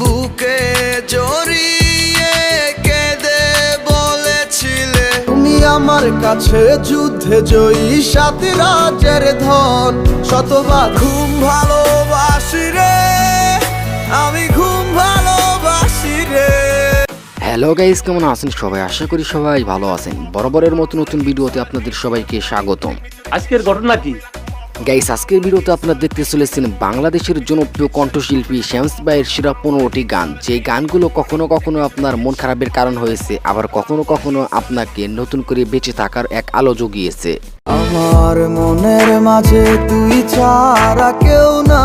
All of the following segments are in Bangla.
বুকে জড়িয়ে কেঁদে বলেছিলে তুমি আমার কাছে যুদ্ধে জয়ী সাত রাজের ধন। শতবার ঘুম ভালোবাসি রে আমি ঘুম ভালোবাসি রে। হ্যালো গাইস কেমন আছেন সবাই? আশা করি সবাই ভালো আছেন। বরাবরের মতো নতুন ভিডিওতে আপনাদের সবাইকে স্বাগতম। আজকের ঘটনা কি? গাইস, আজকের ভিডিওতে আপনারা দেখতে চলেছেন বাংলাদেশের জনপ্রিয় কণ্ঠশিল্পী শ্যামস ভাইয়ের সেরা পনেরোটি গান। যে গানগুলো কখনো কখনো আপনার মন খারাপের কারণ হয়েছে, আবার কখনো কখনো আপনাকে নতুন করে বেঁচে থাকার এক আলো জুগিয়েছে। আমার মনের মাঝে তুই ছাড়া কেউ না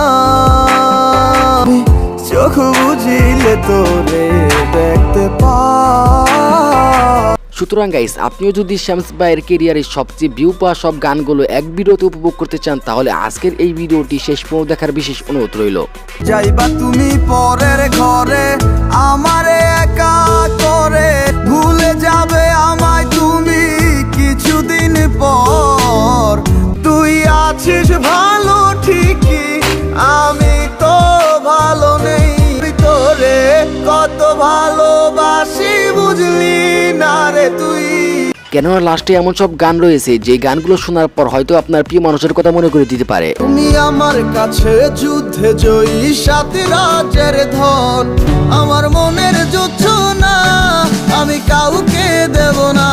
চোখ বুঝিলে তোরে দেখতে পা সুতরাং গাইস আপনিও যদি শ্যামস ভাইয়ের কেরিয়ারের সবচেয়ে ভিউ পাওয়া সব গানগুলো এক ভিডিওতে উপভোগ করতে চান, তাহলে আজকের এই ভিডিওটি শেষ পর্যন্ত দেখার বিশেষ অনুরোধ রইল। যাইবা তুমি পরের ঘরে, আমারে একা করে, ভুলে যাবে আমায় তুমি কিছুদিন পর। তুই আছিস ভালো ঠিকই, আমি তো ভালো নেই। কত ভালোবাসি বুঝলি না রে তুই। কেননা লাস্টে এমন সব গান রয়েছে যে গানগুলো শোনার পর হয়তো আপনার প্রিয় মানুষের কথা মনে করে দিতে পারে। তুমি আমার কাছে যুদ্ধে জয়ী সাত রাজের ধন। আমার মনের যুদ্ধ না আমি কাউকে দেব না।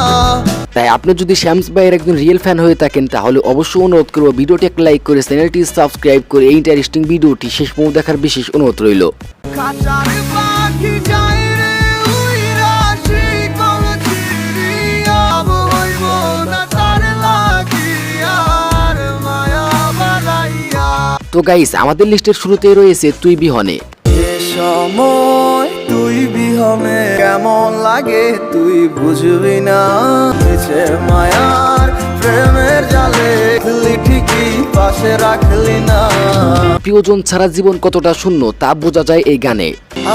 তাই আপনি যদি শ্যামস ভাইয়ের একজন রিয়েল ফ্যান হয়ে থাকেন তাহলে অবশ্যই অনুরোধ করব ভিডিওটি একটা লাইক করে চ্যানেলটি সাবস্ক্রাইব করে এই ইন্টারেস্টিং ভিডিওটি শেষ পর্যন্ত দেখার বিশেষ অনুরোধ রইল। তো গাইস আমাদের লিস্টের শুরুতে রয়েছে তুই বিহনে। সময় তুই বিহনে কেমন লাগে তুই বুঝবি না? মায়ার প্রেমের জালে পাশে রাখলি না। প্রিয়জন ছাড়া জীবন কতটা শূন্য তা বোঝা যায় এই গানে।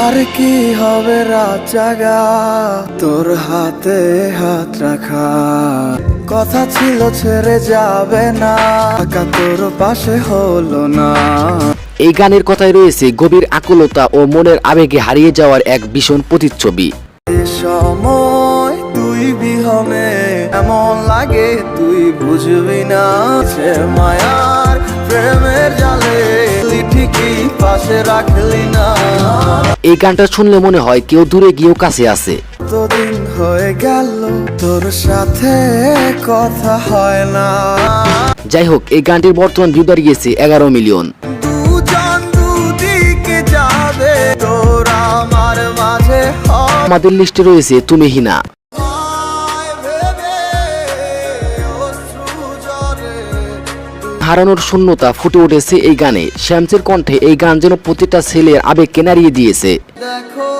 আর কি হবে রাত জাগা তোর হাতে হাত রাখা। কথা ছিল ছেড়ে যাবে না একা তোর পাশে হলো না। এই গানের কথায় রয়েছে গভীর আকুলতা ও মনের আবেগে হারিয়ে যাওয়ার এক ভীষণ প্রতিচ্ছবি। সময় তুই বিহনে এমন লাগে বুঝবি না সে মায়ার প্রেমের জালে ঠিকই পাশে রাখলি না। এই গানটা শুনলে মনে হয় কেউ দূরে গিয়েও কাছে আছে। কতদিন হয়ে গেল তোর সাথে কথা হয় না। যাই হোক এই গানটির বর্তমান ভিউ দাঁড়িয়েছে এগারো মিলিয়ন। দুজন দুদিকে যাবে তোর আমার মাঝে আমাদের লিস্টে রয়েছে তুমি হিনা। হারানোর শূন্যতা ফুটে উঠেছে এই গানে। শ্যামসের কণ্ঠে এই গান যেন প্রতিটা ছেলের আবেগকে নাড়িয়ে দিয়েছে। দেখো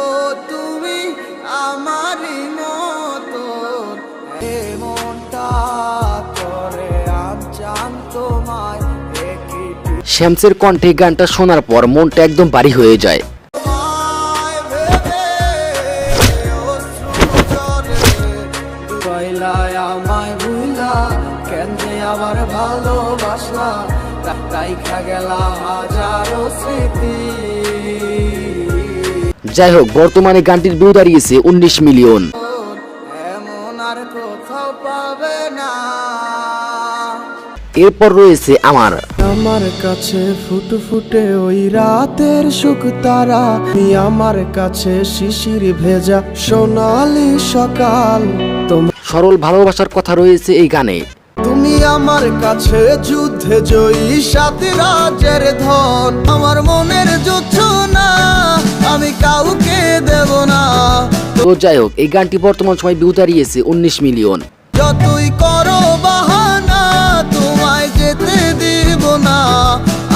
তুমি আমারই মতো শ্যামসের কণ্ঠে গানটা শোনার পর মনটা একদম বাড়ি হয়ে যায়। কেন যে আবার ভালোবাসলা? রাইখা গেলা হাজারো স্মৃতি। যাই হোক বর্তমানে গানটির ভিউ দাঁড়িয়েছে উনিশ মিলিয়ন। এমন আর কোথাও পাবে না। এরপর রয়েছে আমার। আমার কাছে ফুটে ফুটে ওই রাতের সুখ তারা। আমার কাছে শিশির ভেজা সোনালি সকাল। সরল ভালোবাসার কথা রয়েছে এই গানে। আমার কাছে যুদ্ধে জয়ী সাত রাজের ধন। আমার মনের যুদ্ধ না আমি কাউকে দেব না। তো যাই হোক এই গানটি বর্তমান সময় ভিউ দাঁড়িয়েছে উনিশ মিলিয়ন। যতই করো বাহানা তোমায় যেতে দিব না।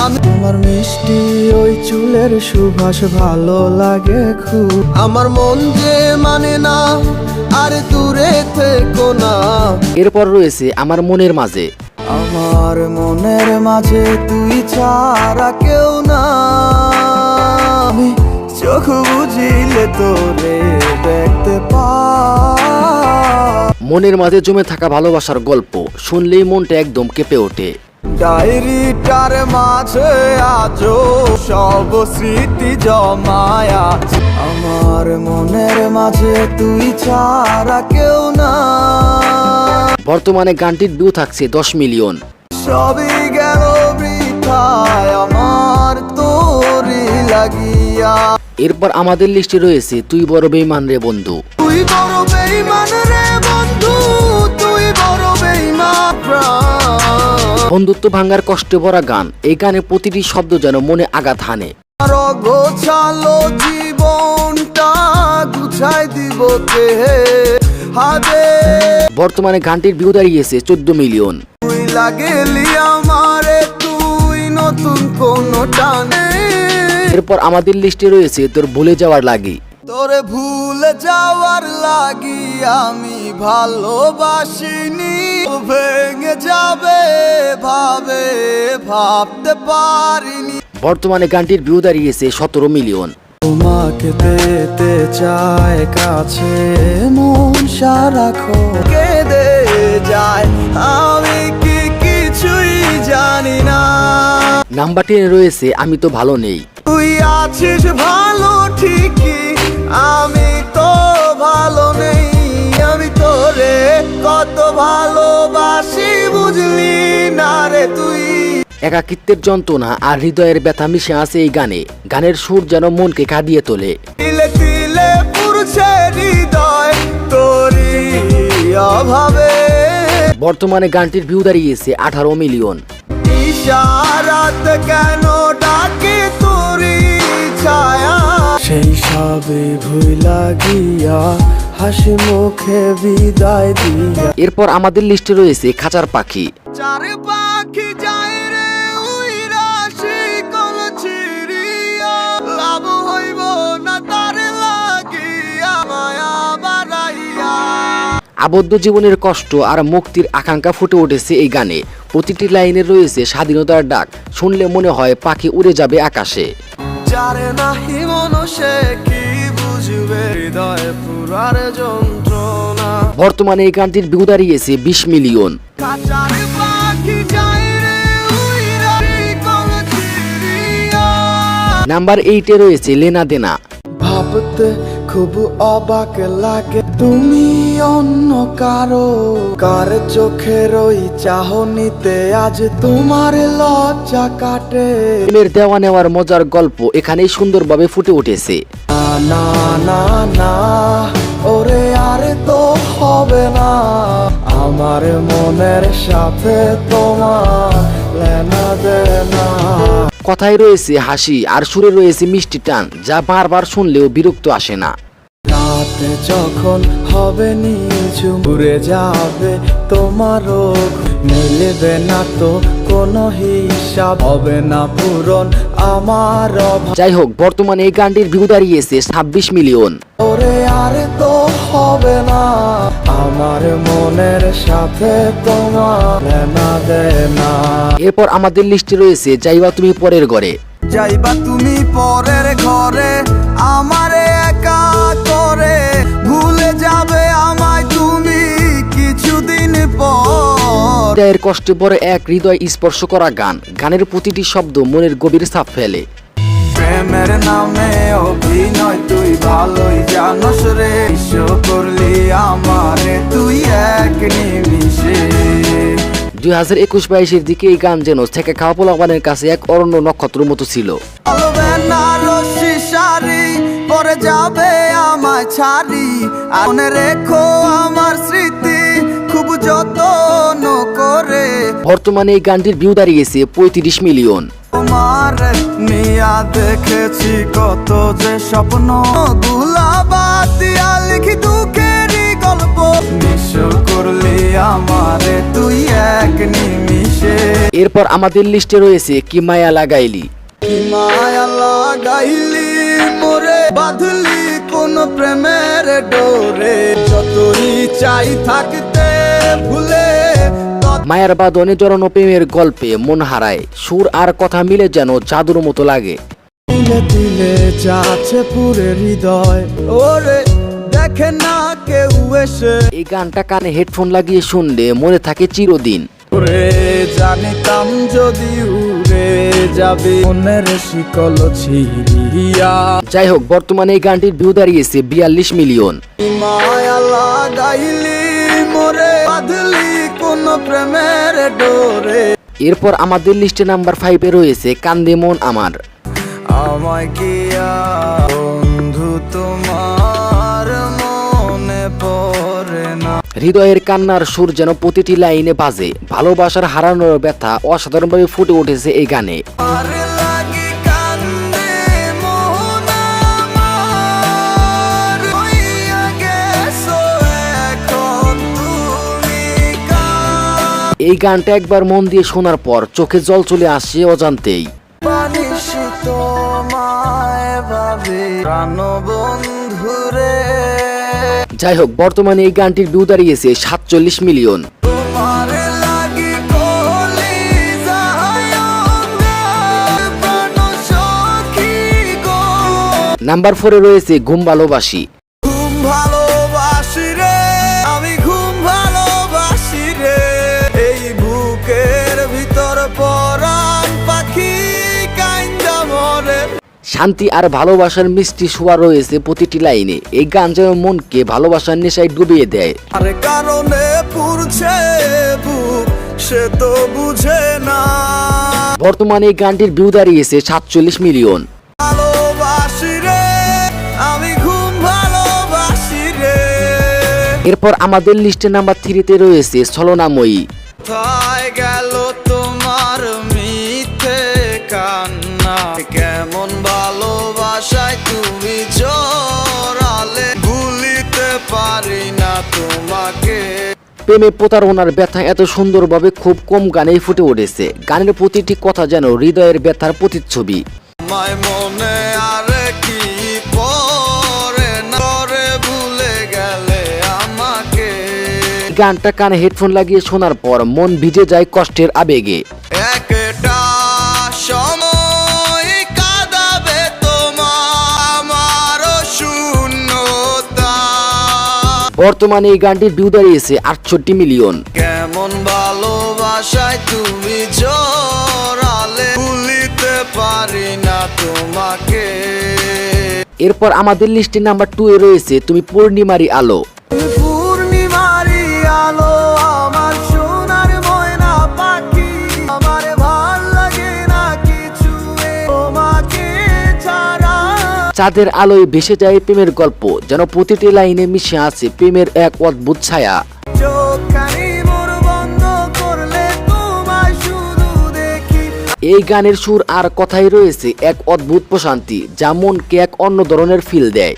আমি তোমার মিষ্টি ওই চুলের সুভাষ ভালো লাগে খুব। আমার মন যে মানে না আর দূরে থেকো না। এরপর রয়েছে আমার মনের মাঝে। আমার মনের মাঝে তুই ছাড়া কেউ না। আমি চোখ বুঝিলে তোরে দেখতে পা মনের মাঝে জমে থাকা ভালোবাসার গল্প শুনলেই মনটা একদম কেঁপে ওঠে। ডায়েরিটার মাঝে আজও সব স্মৃতি জমায়া আমার মনের মাঝে তুই ছাড়া কেউ না। বর্তমানে গানটির ভিউ থাকছে দশ মিলিয়ন। সবই গেল বৃথায় আমার তোরি লাগিয়া। এরপর আমাদের লিস্টে রয়েছে তুই বড় বেইমান রে বন্ধু। তুই বড় বন্ধুত্ব ভাঙ্গার কষ্টে ভরা গান। এই গানে প্রতিটি শব্দ যেন মনে আঘাত হানে। গোছালো জীবনটা গুছাই দিব বর্তমানে গানটির ভিউ দাঁড়িয়েছে চোদ্দ মিলিয়ন। তুই লাগেলি আমারে তুই নতুন কোন টানে। এরপর আমাদের লিস্টে রয়েছে তোর ভুলে যাওয়ার লাগি। তোরে ভুলে যাওয়ার লাগি আমি ভালোবাসিনি। ভাবে ভাবতে পারিনি। বর্তমানে গানটির ভিউ দাঁড়িয়েছে সতেরো মিলিয়ন। তোমাকে পেতে চায় কাছে মন সারাক্ষণ কেঁদে যায়। আমি কি কিছুই জানি না। নাম্বার টেনে রয়েছে আমি তো ভালো নেই। তুই আছিস ভালো ঠিকই আমি তো ভালো নেই। আমি তোরে কত ভালোবাসি একাকিত্বের যন্ত্রণা আর হৃদয়ের ব্যথা মিশে আছে এই গানে। গানের সুর যেন মনকে কাঁদিয়ে তোলে। তিলে তিলে পুরছে হৃদয় তোরি অভাবে। বর্তমানে গানটির ভিউ দাঁড়িয়েছে আঠারো মিলিয়ন। কেন ডাকে তোরি ছায়া? সেই সবে ভুলা গিয়া হাসি মুখে বিদায় দিয়া। এরপর আমাদের লিস্টে রয়েছে খাঁচার পাখি। চার পাখি যায় আবদ্ধ জীবনের কষ্ট আর মুক্তির আকাঙ্ক্ষা ফুটে উঠেছে এই গানে। প্রতিটি লাইনে রয়েছে স্বাধীনতার ডাক। শুনলে মনে হয় পাখি উড়ে যাবে আকাশে। যারে নাহি মনুষে কি বুঝবে হৃদয় পুরার যন্ত্রণা। বর্তমানে এই গানটির ভিউ দাঁড়িয়েছে বিশ মিলিয়ন। নাম্বার এইটে রয়েছে লেনা দেনা। ভাবতে খুব অবাক লাগে। তুমি অন্য কারও কার চোখের ওই চাহনিতে আজ তোমার লজ্জা কাটে। প্রেমের দেওয়া নেওয়ার মজার গল্প এখানেই সুন্দরভাবে ফুটে উঠেছে। না না না না ওরে আর তো হবে না। আমার মনের সাথে তোমার লেনা দেনা। কথায় রয়েছে হাসি আর সুরে রয়েছে মিষ্টি টান যা বারবার শুনলেও বিরক্ত আসে না। রাতে যখন হবে নিঝুম ঘুরে যাবে তোমারও মিলবে না তো কোনো হিসাব হবে না পূরণ আমার যাই হোক বর্তমানে এই গানটির ভিউ দাঁড়িয়েছে ছাব্বিশ মিলিয়ন। আর তো হবে না। আমার মনের সাথে তোমার না দেনা। এরপর আমাদের লিস্টে রয়েছে যাইবা তুমি পরের ঘরে। যাইবা তুমি পরের ঘরে আমারে একা করে। ভুলে যাবে আমায় তুমি কিছুদিন পর। হৃদয়ের কষ্টে বড় এক হৃদয় স্পর্শ করা গান। গানের প্রতিটি শব্দ মনের গভীর ছাপ ফেলে। প্রেমের নামে অভিনয় তুই ভালোই জানস রে বিশ্ব করলি আমারে তুই এক নিমিষে। দুই হাজার একুশ বাইশের দিকে এই গান যেন থেকে খাওয়া কাছে এক অরণ্য নক্ষত্র মতো ছিল। পরে যাবে আমায় ছাড়ি। মনে রেখো আমার স্মৃতি খুব যত্ন করে। বর্তমানে এই গানটির ভিউ দাঁড়িয়েছে পঁয়ত্রিশ মিলিয়ন। তোমার নিয়া দেখেছি কত যে স্বপ্ন। গুলা বাদ দিয়া লিখি দুঃখেরই গল্প। নিঃস্ব করলি আমারে তুই এক নিমিষে। এরপর আমাদের লিস্টে রয়েছে কি মায়া লাগাইলি। কি মায়া লাগাইলি মোরে বাঁধলি কোন প্রেমের ডোরে। যতই চাই থাকতে ভুলে মায়ার বাদনে জড়ানো প্রেমের গল্পে মন হারায়। সুর আর কথা মিলে যেন জাদুর মতো লাগে। তিলে তিলে যাচ্ছে পুরে হৃদয়। ওরে দেখে না কেউ এসে। এই গানটা কানে হেডফোন লাগিয়ে শুনলে মনে থাকে চিরদিন। ওরে জানিতাম যদি উড়ে যাবে। মনের শিকল ছিড়িয়া। যাই হোক বর্তমানে এই গানটির ভিউ দাঁড়িয়েছে বিয়াল্লিশ মিলিয়ন। মায়া লাগাইলি মোরে বাঁধলি। প্রেমের ডোরে এরপর আমাদের লিস্টে নাম্বার ফাইভে রয়েছে কান্দে মন আমার। আমায় বন্ধু তোমার মনে পড়ে না। হৃদয়ের কান্নার সুর যেন প্রতিটি লাইনে বাজে ভালোবাসার হারানোর ব্যথা অসাধারণভাবে ফুটে উঠেছে এই গানে। এই গানটা একবার মন দিয়ে শোনার পর চোখে জল চলে আসে অজান্তেই। যাই হোক বর্তমানে এই গানটির ভিউ দাঁড়িয়েছে সাতচল্লিশ মিলিয়ন। নাম্বার ফোরে রয়েছে ঘুম ভালোবাসি। শান্তি আর ভালোবাসার মিষ্টি শোয়া রয়েছে প্রতিটি লাইনে। এই গান যেন মনকে ভালোবাসার নেশায় ডুবিয়ে দেয়। আরে কারণে পুরছে সে তো বুঝে না। বর্তমানে এই গানটির ভিউ দাঁড়িয়েছে সাতচল্লিশ মিলিয়ন। এরপর আমাদের লিস্টে নাম্বার থ্রিতে রয়েছে ছলনাময়ী। তোমাকে। প্রেমে প্রতারণার ব্যথা এত সুন্দরভাবে খুব কম গানেই ফুটে উঠেছে। গানের প্রতিটি কথা যেন হৃদয়ের ব্যথার প্রতিচ্ছবি। মনে আর কি গানটা কানে হেডফোন লাগিয়ে শোনার পর মন ভিজে যায় কষ্টের আবেগে। বর্তমানে এই গানটির ভিউ দাঁড়িয়েছে আটষট্টি মিলিয়ন কেমন ভালোবাসায় তুমি ভুলিতে পারি না তোমাকে। এরপর আমাদের লিস্টে নাম্বার টু এ রয়েছে তুমি পূর্ণিমারি আলো। চাঁদের আলোয় ভেসে যায় প্রেমের গল্প। যেন প্রতিটি লাইনে মিশে আছে প্রেমের এক অদ্ভুত ছায়া। এই গানের সুর আর কথাই রয়েছে এক অদ্ভুত প্রশান্তি যা মনকে এক অন্য ধরনের ফিল দেয়।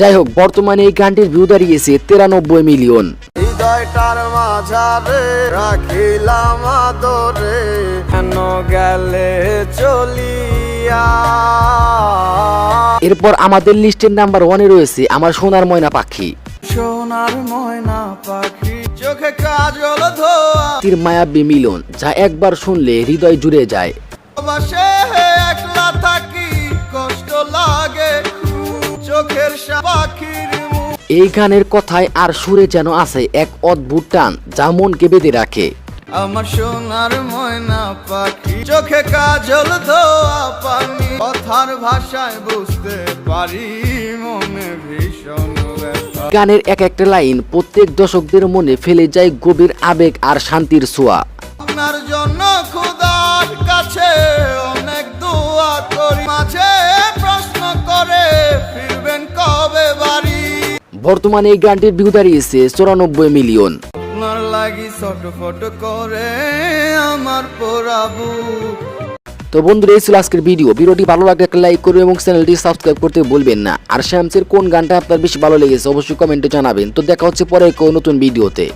যাই হোক বর্তমানে এই গানটির ভিউ দাঁড়িয়েছে তিরানব্বই মিলিয়ন হৃদয়টার মাঝারে রাখিলাম আদরে কেন গেলে চলিয়া? এরপর আমাদের লিস্টের নাম্বার ওয়ানে রয়েছে আমার সোনার ময়না পাখি। সোনার ময়না পাখি চোখে কাজল ধোয়া। তীর মায়াবী মিলন যা একবার শুনলে হৃদয় জুড়ে যায়। এই গানের কথায় আর সুরে যেন আছে এক অদ্ভুত টান যা মনকে বেঁধে রাখে। আমার সোনার ময়না পাখি চোখে কাজল ধোয়া পানি কথার ভাষায় বুঝতে পারি মনে ভীষণ গানের এক একটা লাইন প্রত্যেক দর্শকদের মনে ফেলে যায় গভীর আবেগ আর শান্তির ছোঁয়া। বর্তমানে এই গানটির ভিউ দাঁড়িয়েছে চৌরানব্বই মিলিয়ন। আপনার লাগি ছটফট করে আমার পোড়াবু। তো বন্ধুরা এই ছিল আজকের ভিডিও ভিডিওটি ভালো লাগলে একটা লাইক করবে এবং চ্যানেলটি সাবস্ক্রাইব করতে বলবেন না। আর শ্যামসের কোন গানটা আপনার বেশি ভালো লেগেছে অবশ্যই কমেন্টে জানাবেন। তো দেখা হচ্ছে পরে কোনো নতুন ভিডিওতে